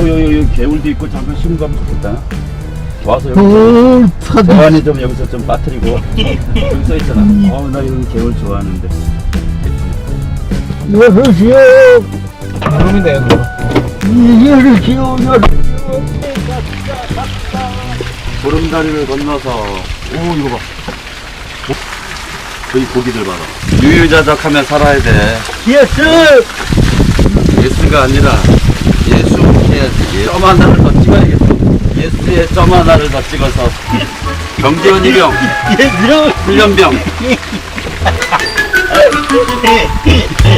어, 여기, 여기 개울도 있고 잠깐 쉬는 거 한번 좋겠다. 와서 여기 돌파도 대환이 좀 여기서 좀 빠뜨리고 여기 써 있잖아. 어, 나 이런 개울 좋아하는데. 여보세요 그럼인데 이를 키우며 보름다리를 건너서 오 이거 봐. 어? 저기 고기들 봐라. 유유자적하며 살아야 돼. 예스 예스가 아니라 예수 해야지. 점 하나를 더 찍어야겠어. 예스에 점 하나를 더 찍어서 경제원 이병, 예스 훈련병.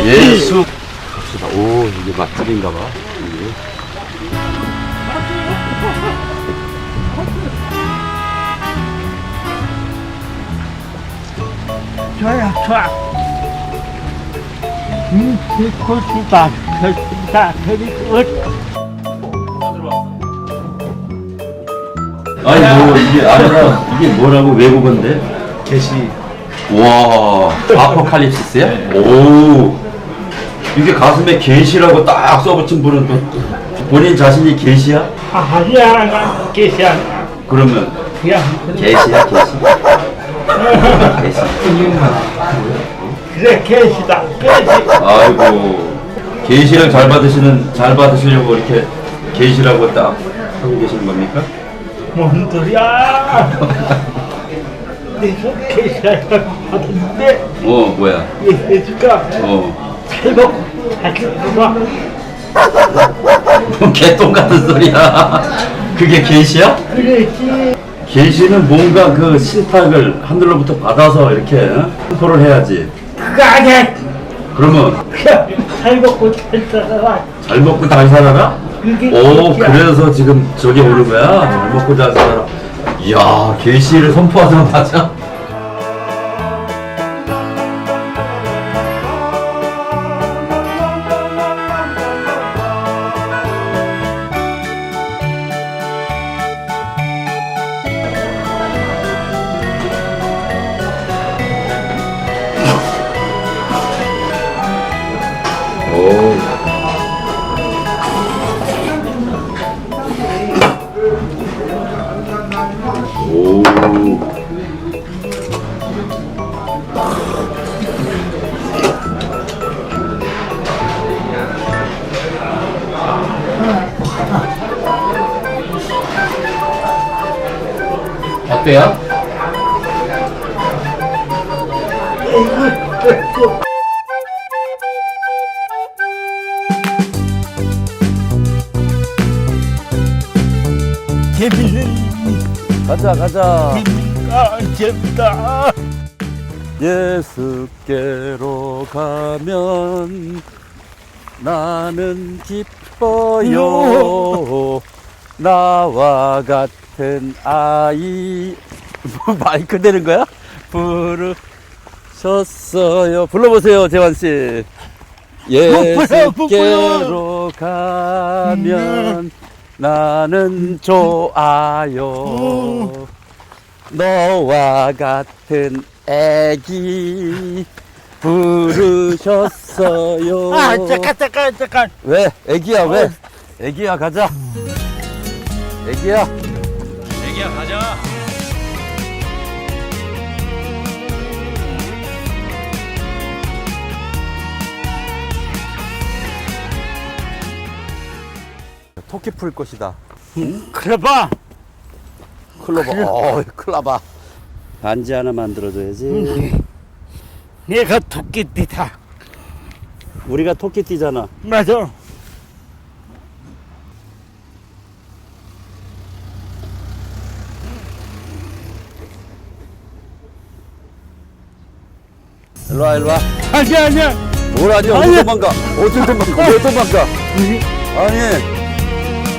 예수. 갑시다. 오 이게 맛집인가 봐. 이게. 좋아요 좋아 음 코스다 코스다 헤리굿 아니 뭐 이게 아니라 이게 뭐라고 외국어인데? 개시. 와 아포칼립시스야? 오. 이게 가슴에 계시라고 딱 써붙인 분은 또 본인 자신이 계시야? 아니야 계시야 그러면 그냥 계시야 계시? 계시. 그래 계시다. 계시. 아이고. 계시를 잘 받으시는 잘 받으시려고 이렇게 계시라고 딱 하고 계시는 겁니까? 뭔 소리야? 내가 계시야 받았는데. 어 뭐야? 예수가 어. 살고 하겠구나 뭐 개똥 같은 소리야? 그게 계시야? 그랬지. 계시는 뭔가 그 신탁을 하늘로부터 받아서 이렇게 어? 선포를 해야지. 그거 아니야. 그러면? 그냥 잘 살아라 잘 먹고 잘 살아라? 그게 오 계시야. 그래서 지금 저기 오는 거야? 잘 먹고 잘 살아라 이야 계시를 선포하자마자 어때요? 재밌는 가자 가자. 재밌다 재밌다. 예수께로 가면 나는 기뻐요 나와 같은 아이 뭐 마이크 되는 거야? 부르셨어요 불러보세요 재환씨 예수께로 가면 나는 좋아요 너와 같은 애기 부르셨어요. 아 잠깐 잠깐 잠깐 왜? 애기야 왜? 애기야 가자. 애기야. 애기야 가자 토끼 풀 것이다. 그래봐 클로버. 어, 클라바. 반지 하나 만들어줘야지. 내가 토끼띠다 우리가 토끼띠잖아. 맞아 일로 와, 일로 와. 아니야 아니야 뭘 하냐? 어디 아니야. 도망가? 어디 도망가? 왜 도망가? 아니.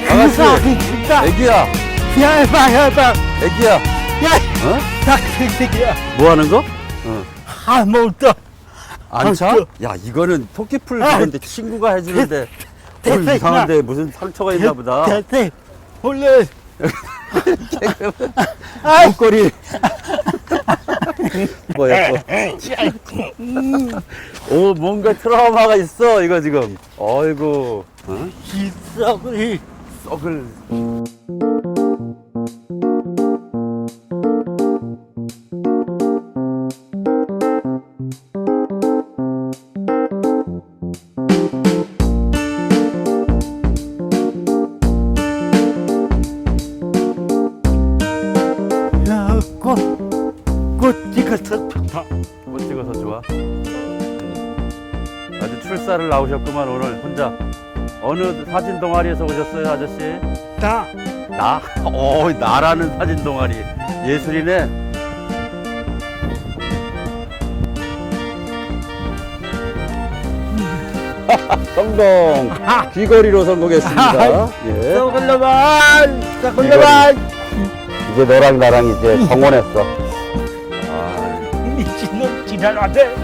아가씨. 진짜 애기야. 해봐 해봐 애기야. 야 어? 닭새끼야 뭐 하는 거? 어. 아무것도 안 차? 그- 야 이거는 토끼풀 아, 그건데 친구가 해주는데 됐- 뭘 됐어, 이상한데 무슨 상처가 있나 보다 대대 원래 목걸이 뭐야 또. 오 뭔가 트라우마가 있어 이거 지금 어이구 어? 기싸구리 썩을 찍어서 좋다. 꽃 찍어서 좋아. 아주 출사를 나오셨구만 오늘 혼자. 어느 사진 동아리에서 오셨어요 아저씨? 나, 나? 어 나라는 사진 동아리 예술이네. 성공. 귀걸이로 성공했습니다. 예. 썩을려만, 썩을려만. 이제 너랑 나랑 이제 정원했어. 아, 미친놈 지랄하네.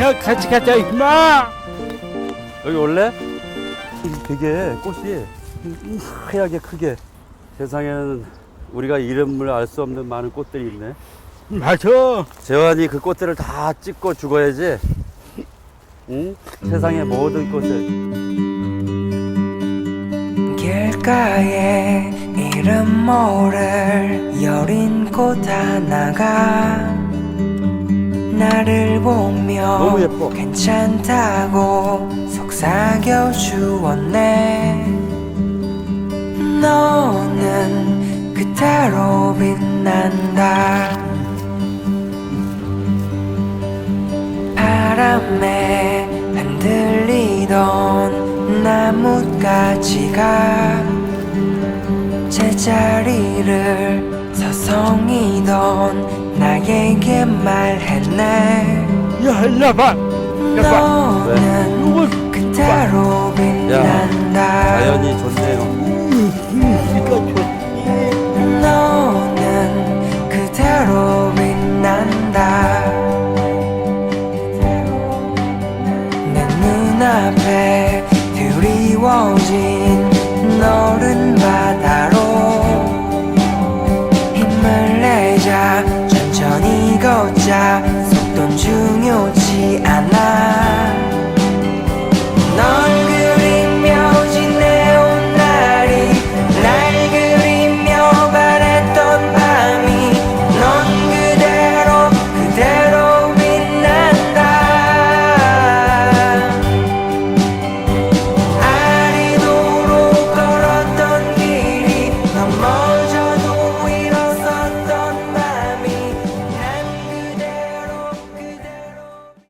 야, 같이 가자, 임마. 여기 올래? 되게 꽃이 하얗게 크게 세상에는 우리가 이름을 알 수 없는 많은 꽃들이 있네. 맞아. 재환이 그 꽃들을 다 찍고 죽어야지. 응? 세상의 모든 꽃을. 길가에 이름 모를 여린 꽃 하나가 나를 보며. 괜찮다고 속삭여 주었네 너는 그대로 빛난다 바람에 흔들리던 나뭇가지가 제자리를 서성이던 나에게 말했네. 야 일로 와봐. 너는 네. 그대로 빛난다. 자연이 좋네요. 봐. 음, 음, 음,